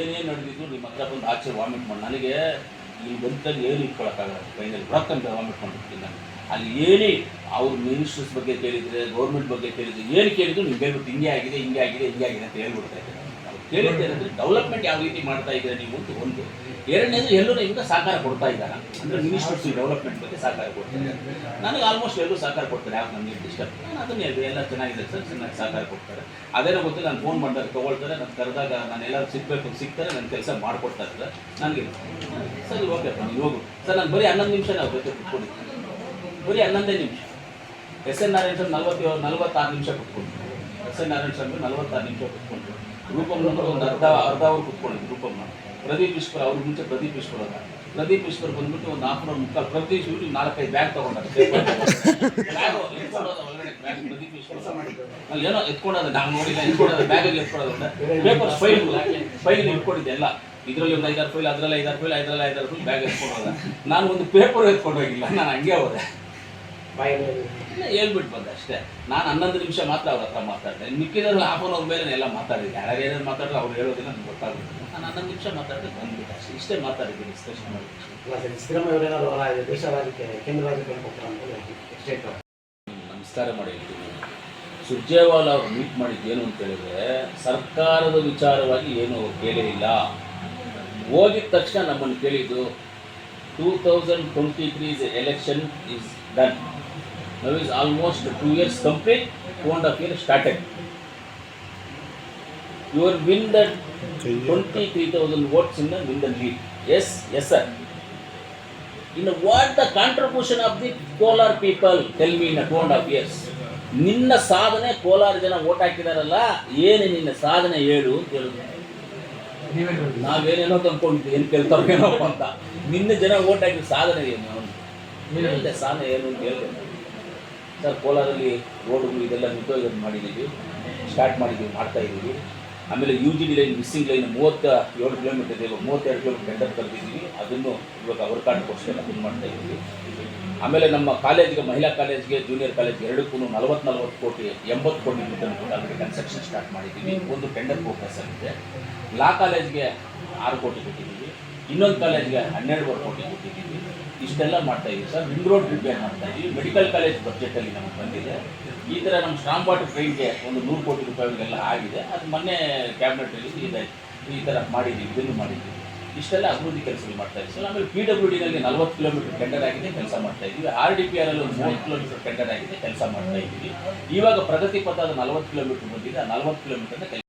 ಏನೇನು ನಡೆದಿದ್ದು ನಿಮ್ಮ ಹತ್ರ ಬಂದು ಆಚೆ ವಾಮಿಟ್ ಮಾಡಿ. ನನಗೆ ಇಲ್ಲಿ ಬಂದಾಗ ಏನು ಇಟ್ಕೊಳಕ್ಕಾಗಲ್ಲ ಕೈನಲ್ಲಿ ಬರ್ತಂತ ವಾಮಿಟ್ ಮಾಡಿಬಿಡ್ತೀನಿ ನಾನು. ಅಲ್ಲಿ ಹೇಳಿ ಅವ್ರ ಮಿನಿಸ್ಟರ್ಸ್ ಬಗ್ಗೆ ಕೇಳಿದರೆ ಗೌರ್ಮೆಂಟ್ ಬಗ್ಗೆ ಕೇಳಿದರೆ ಏನು ಕೇಳಿದ್ರು ನಿಮ್ಗೆ ಹೇಳ್ಬಿಟ್ಟು ಹಿಂಗೆ ಆಗಿದೆ ಹಿಂಗೆ ಆಗಿದೆ ಹಿಂಗೆ ಆಗಿದೆ ಅಂತ ಹೇಳ್ಬಿಡ್ತಾ ಇದ್ದಾರೆ. ಅಂದರೆ ಡೆವಲಪ್ಮೆಂಟ್ ಯಾವ ರೀತಿ ಮಾಡ್ತಾ ಇದ್ದೀರಾ ನೀವು ಅಂತ ಒಂದು. ಎರಡನೇದು ಎಲ್ಲರೂ ನಿಮ್ಗೆ ಸಹಕಾರ ಕೊಡ್ತಾ ಇದ್ದಾರೆ? ಅಂದರೆ ಮಿನಿಸ್ಟರ್ಸ್ ಡೆವಲಪ್ಮೆಂಟ್ ಬಗ್ಗೆ ಸಹಕಾರ ಕೊಡ್ತಾರೆ ನನಗೆ ಆಲ್ಮೋಸ್ಟ್ ಎಲ್ಲರೂ ಸಹಕಾರ ಕೊಡ್ತಾರೆ ಯಾವ ನನಗೆ ಡಿಸ್ಟರ್ಬ್ ನಾನು ಅದನ್ನೇ ಎಲ್ಲ ಚೆನ್ನಾಗಿದೆ ಸರ್, ಚೆನ್ನಾಗಿ ಸಹಕಾರ ಕೊಡ್ತಾರೆ. ಅದೇನೋ ಗೊತ್ತಿಲ್ಲ, ನಾನು ಫೋನ್ ಮಾಡಿದಾಗ ತೊಗೊಳ್ತಾರೆ, ನಾನು ಕರೆದಾಗ ನಾನು ಎಲ್ಲರೂ ಸಿಗಬೇಕು, ಸಿಗ್ತಾರೆ ನನ್ನ ಕೆಲಸ ಮಾಡಿಕೊಡ್ತಾ ಇದ್ದಾರೆ. ನನಗೆ ಸರಿ ಓಕೆ ನೀವು ಹೋಗು. ಸರ್, ನಾನು ಬರೀ ಹನ್ನೊಂದು ನಿಮಿಷ ನಾವು ಜೊತೆ ಕುತ್ಕೊಂಡಿದ್ದೀನಿ ಬರೀ ಹನ್ನೊಂದೇ ನಿಮಿಷ. ಎಸ್ ಎನ್ ನಾರಾಯಣ ಸರ್ ನಲ್ವತ್ತು ನಲ್ವತ್ತಾರು ನಿಮಿಷ ಕುತ್ಕೊಂಡು ಎಸ್ ಎನ್ ನಾರಾಯಣ ಸ್ವಾಮಿ ನಲ್ವತ್ತಾರು ನಿಮಿಷ ಕುತ್ಕೊಂಡು ರೂಪಮ್ನವರು ಒಂದು ಅರ್ಧ ಅರ್ಧ ಅವ್ರು ಕುತ್ಕೊಂಡಿದ್ದು ಪ್ರದೀಪ್ ಈಶ್ವರ್ ಅವ್ರ ಮುಂಚೆ ಪ್ರದೀಪ್ ಈಶ್ವರ್ ಅದ. ಪ್ರದೀಪ್ ಈಶ್ವರ್ ಬಂದ್ಬಿಟ್ಟು ಒಂದು ಹಾಫ್ ಅವರ್ ಮುಕ್ಕಾಲು, ಪ್ರತಿ ಶೂಟಿಗೆ ನಾಲ್ಕೈದು ಬ್ಯಾಗ್ ತಗೊಂಡಾರೆ. ಪ್ರದೀಪ್ ಅಲ್ಲಿ ಏನೋ ಎತ್ಕೊಂಡೋದ ನಾನು ನೋಡಿಲ್ಲ ಎತ್ಕೊಂಡ್ರೆ ಬ್ಯಾಗಲ್ಲಿ ಎತ್ಕೊಳ್ಳೋದ ಪೇಪರ್ ಫೈಲ್ ಫೈಲ್ ಇಟ್ಕೊಂಡಿದ್ದೆ ಎಲ್ಲ. ಇದರಲ್ಲಿ ಒಂದು ಐದಾರು ಫೈಲ್ ಅದರಲ್ಲಿ ಐದಾರು ಫೈಲ್ ಐದರಲ್ಲಿ ಐದಾರು ಫೈಲ್ ಬ್ಯಾಗ್ ಎತ್ಕೊಂಡೋದ. ನಾನು ಒಂದು ಪೇಪರ್ ಎತ್ಕೊಂಡು ಹೋಗಿಲ್ಲ, ನಾನು ಹಂಗೆ ಹೋದೆ. ಇಲ್ಲ ಹೇಳ್ಬಿಟ್ಟು ಬಂದೆ ಅಷ್ಟೇ. ನಾನು ಹನ್ನೊಂದು ನಿಮಿಷ ಮಾತ್ರ ಅವ್ರ ಹತ್ರ ಮಾತಾಡಿದೆ. ಮಿಕ್ಕಿದ್ರು ಹಾಫ್ ಅನ್ ಅವರ್ ಮೇಲೆ ಎಲ್ಲ ಮಾತಾಡಿದ್ದೆ ಯಾರ್ಯಾರು ಏನೇನು ಮಾತಾಡಿದ್ರೆ ಅವ್ರು ಹೇಳೋದಿಲ್ಲ ನನಗೆ ಗೊತ್ತಾಗುತ್ತೆ ನಾನು ಹನ್ನೊಂದು ನಿಮಿಷ ಮಾತಾಡಿದೆ ಬಂದ್ಬಿಟ್ಟು ಅಷ್ಟೇ. ಇಷ್ಟೇ ಮಾತಾಡಿದ್ದೀನಿ ಡಿಸ್ಕಷನ್ ಮಾಡಿ ಸಿದ್ದರಾಮಯ್ಯ ಅವರೇನಾದ್ರು ಅವರ ದೇಶ ರಾಜಕೀಯ ಕೇಂದ್ರ ರಾಜಕೀಯ ಸ್ಟೇಟ್ ನಮಸ್ಕಾರ ಮಾಡಿ ಹೇಳ್ತೀನಿ ಸುರ್ಜೇವಾಲ ಅವ್ರು ಮೀಟ್ ಮಾಡಿದ್ದು ಏನು ಅಂತ ಹೇಳಿದ್ರೆ ಸರ್ಕಾರದ ವಿಚಾರವಾಗಿ ಏನು ಅವ್ರು ಕೇಳೇ ಇಲ್ಲ. ಹೋಗಿದ ತಕ್ಷಣ ನಮ್ಮನ್ನು ಕೇಳಿದ್ದು two thousand twenty three's election is done now is almost two years complete two and half year started your win the twenty three thousand votes in the win the lead yes yes sir in what the contribution of the Kolar people tell me in two and half years ನಿನ್ನ ಸಾಧನೆ ಕೋಲಾರ ಜನ vote ಹಾಕಿದಾರಲ್ಲ ಏನು ನಿನ್ನ ಸಾಧನೆ ಹೇಳು ಅಂತ ಹೇಳಿದ್ರು ನಾವೇನೇನೋ ತಂದ್ಕೊಂಡಿದ್ವಿ ಏನು ಕೇಳ್ತಾರೇನೋಪ್ಪ ಅಂತ ನಿನ್ನ ಜನ ಓಟ್ ಹಾಕಿದ ಸಾಧನೆ ಏನು ಹೇಳಿದೆ ಸಾಧನೆ ಏನು ಅಂತ ಹೇಳಿದೆ ಸರ್, ಕೋಲಾರಲ್ಲಿ ರೋಡ್ಗಳು ಇದೆಲ್ಲ ನಿಂತೋಗೋದು ಮಾಡಿದ್ದೀವಿ, ಸ್ಟಾರ್ಟ್ ಮಾಡಿದ್ದೀವಿ, ಮಾಡ್ತಾ ಇದ್ದೀವಿ. ಆಮೇಲೆ U G line missing line ಮೂವತ್ತ ಏಳು ಕಿಲೋಮೀಟರ್ ಇದೆ, ಮೂವತ್ತೆರಡು ಕಿಲೋಮೀಟರ್ ಟೆಂಡರ್ ಕರೆದಿದ್ದೀವಿ. ಅದನ್ನು ಇವಾಗ ಅವರ್ ಕಾರ್ಡ್ ಕೊಡ್ಸ್ಕೊಂಡು ಅದನ್ನು ಮಾಡ್ತಾ ಇದ್ದೀವಿ. ಆಮೇಲೆ ನಮ್ಮ ಕಾಲೇಜಿಗೆ, ಮಹಿಳಾ ಕಾಲೇಜ್ಗೆ ಜೂನಿಯರ್ ಕಾಲೇಜ್ ಎರಡಕ್ಕೂ ನಲವತ್ತು ನಲವತ್ತು ಕೋಟಿ, ಎಂಬತ್ತು ಕೋಟಿ ಅದಕ್ಕೆ ಕನ್ಸ್ಟ್ರಕ್ಷನ್ ಸ್ಟಾರ್ಟ್ ಮಾಡಿದ್ದೀವಿ. ಒಂದು ಟೆಂಡರ್ ಫೋಕಸ್ ಆಗಿದೆ ಲಾ ಕಾಲೇಜ್ಗೆ ಆರು ಕೋಟಿ ಕೊಟ್ಟಿದ್ದೀವಿ. ಇನ್ನೊಂದು ಕಾಲೇಜ್ಗೆ ಹನ್ನೆರಡುವರೆ ಕೋಟಿ ಕೊಟ್ಟಿದ್ದೀವಿ. ಇಷ್ಟೆಲ್ಲ ಮಾಡ್ತಾ ಇದ್ದೀವಿ ಸರ್. ರಿಂಗ್ ರೋಡ್ ರಿಪೇರ್ ಮಾಡ್ತಾ ಇದ್ದೀವಿ. ಮೆಡಿಕಲ್ ಕಾಲೇಜ್ ಬಜೆಟಲ್ಲಿ ನಮಗೆ ಬಂದಿದೆ. ಈ ಥರ ನಮ್ಮ ಸ್ಟ್ರಾಂಗ್ ವಾಟರ್ ಟ್ರೈನ್ಗೆ ಒಂದು ನೂರು ಕೋಟಿ ರೂಪಾಯಿಗೆಲ್ಲ ಆಗಿದೆ. ಅದು ಮೊನ್ನೆ ಕ್ಯಾಬಿನೆಟಲ್ಲಿ ಇದೆ ಈ ಥರ ಮಾಡಿದ್ದೀವಿ, ಇದನ್ನು ಮಾಡಿದ್ದೀವಿ. ಇಷ್ಟೆಲ್ಲ ಅಭಿವೃದ್ಧಿ ಕೆಲಸಗಳು ಮಾಡ್ತಾ ಇದ್ದೀವಿ. ಸರ್, ಆಮೇಲೆ ಪಿ ಡಬ್ಲ್ಯೂ ಡಿನಲ್ಲಿ ನಲ್ವತ್ತು ಕಿಲೋಮೀಟರ್ ಟೆಂಡರ್ ಆಗಿದೆ, ಕೆಲಸ ಮಾಡ್ತಾ ಇದ್ದೀವಿ. ಆರ್ ಡಿ ಪಿ ಆರ್ ಅಲ್ಲಿ ಒಂದು ಮೂವತ್ತು ಕಿಲೋಮೀಟರ್ ಟೆಂಡರ್ ಆಗಿದೆ, ಕೆಲಸ ಮಾಡ್ತಾ ಇದ್ದೀವಿ. ಇವಾಗ ಪ್ರಗತಿ ಪಥದ ನಲ್ವತ್ತು ಕಿಲೋಮೀಟರ್ ಬಂದಿದೆ. ಆ ನಲ್ವತ್ತು ಕಿಲೋಮೀಟರ್ನ